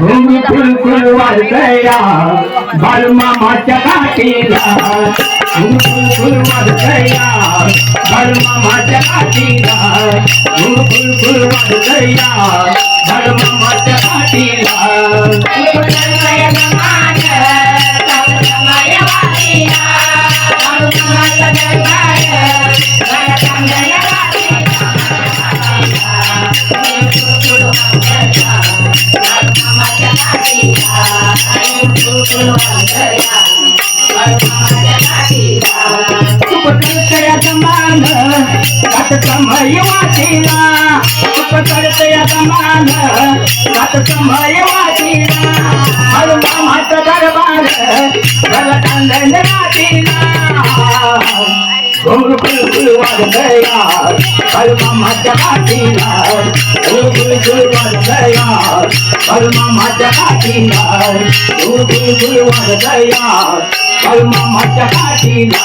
घुम फुलफुल वाजया बाल मामाच्या काठीला घुम फुलफुल वाजया बाल मामाच्या काठीला घुम फुलफुल वाजया बाल मामाच्या काठीला वाचीला उपकरतया समान घात समय वाचीला बालमामाचा दरबार भला कांदन वाचीला घुमर फुलफुल वाजया काठीला घुमर फुलफुल वाजया बालमामाच्या काठीला घुमर फुलफुल वाजया बालमामाच्या काठीला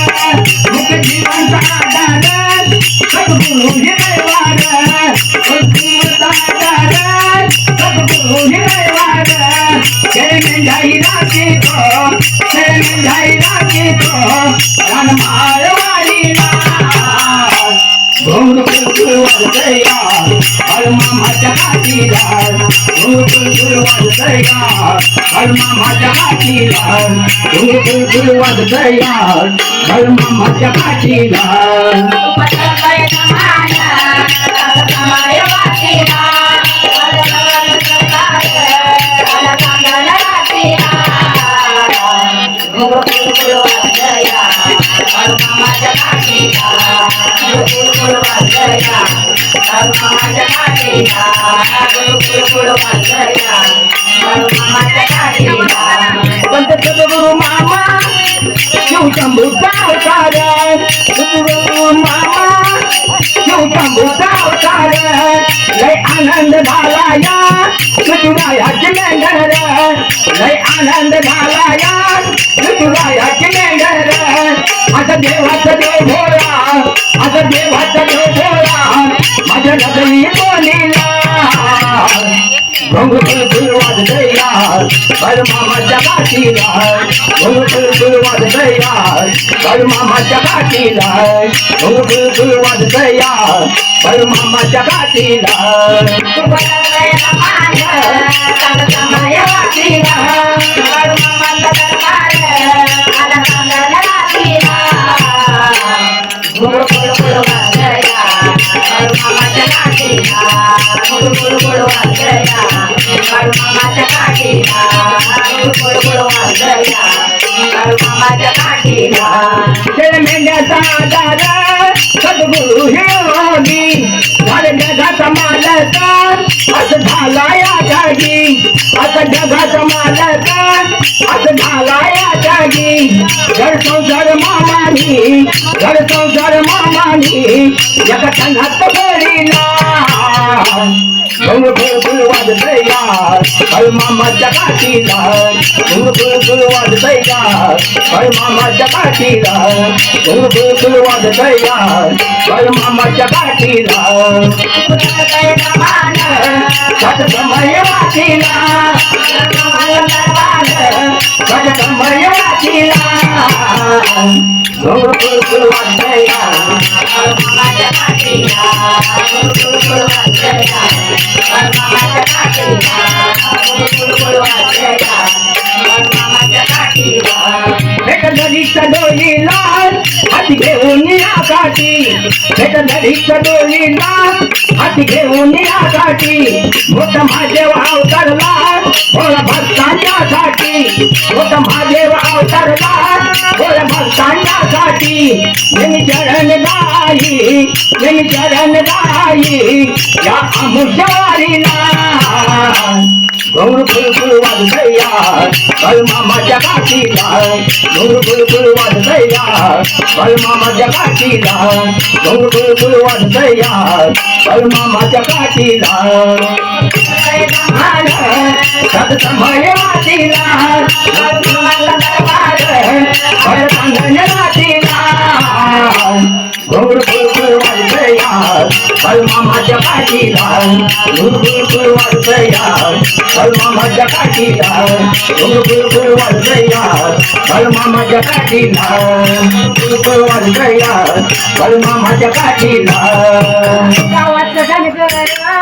काठीला घुमर फुलफुल वाजया हरमामाच्या काठीला घुमर फुलफुल वाजया हरमामाच्या काठीला मामा शिव शंभू सावकार सद्गुरु मामा शिव शंभू सावकार लय आनंद झाला या ऋतुरायाची मेंढर लय आनंद झाला या ऋतुरायाची मेंढर आता देवाचा देव भोळा आता देवाचा देव भोळा. घुंग फुलफुल वाजया बल मामाच्या काठीला घुंग फुलफुल वाजया बल मामाच्या काठीला घुंग फुलफुल वाजया बल मामाच्या मेंढ्याचा आधार सद्गुरु हे योगी झाले जगाचा मालक असं झाला या जागी असं जगाचा मालक असं झाला या जागी घर संसार मामानी घर संसार मामानी जगतनाथ बोलीला घुंग मामाच्या काठीला फुल फुलफुल वाजया हर मामाच्या काठीला फुल फुलफुल वाजया हर मामाच्या काठीला सत समय वाचीला सत समय वाचीला घुंग फुल वाजया एक दरीच्या हाती घेऊन यासाठी भेट दरीच डोलीला हाती घेऊन यासाठी मोठा महादेव अवतरला बोल भक्तांच्यासाठी. मोठा महादेव अवतरला बोल भक्तांच्यासाठी नेहमी चरण गाई नेहमी चरण गाई या अमुषवारीला गौर फुलफुल वाजया बलमामाच्या काठीला गौर फुलफुल वाजया बलमामाच्या काठीला गौर फुलफुल वाजया बलमामाच्या काठीला सत्समय वाटीला गौर फुलफुल वाजया बलमामाच्या काठीला गौर फुलफुल वाजया बलमामाच्या काठीला गौर फुलफुल वाजया बलमामाच्या काठीला फुलफुल वाजया बलमामाच्या काठीला गावात धनगर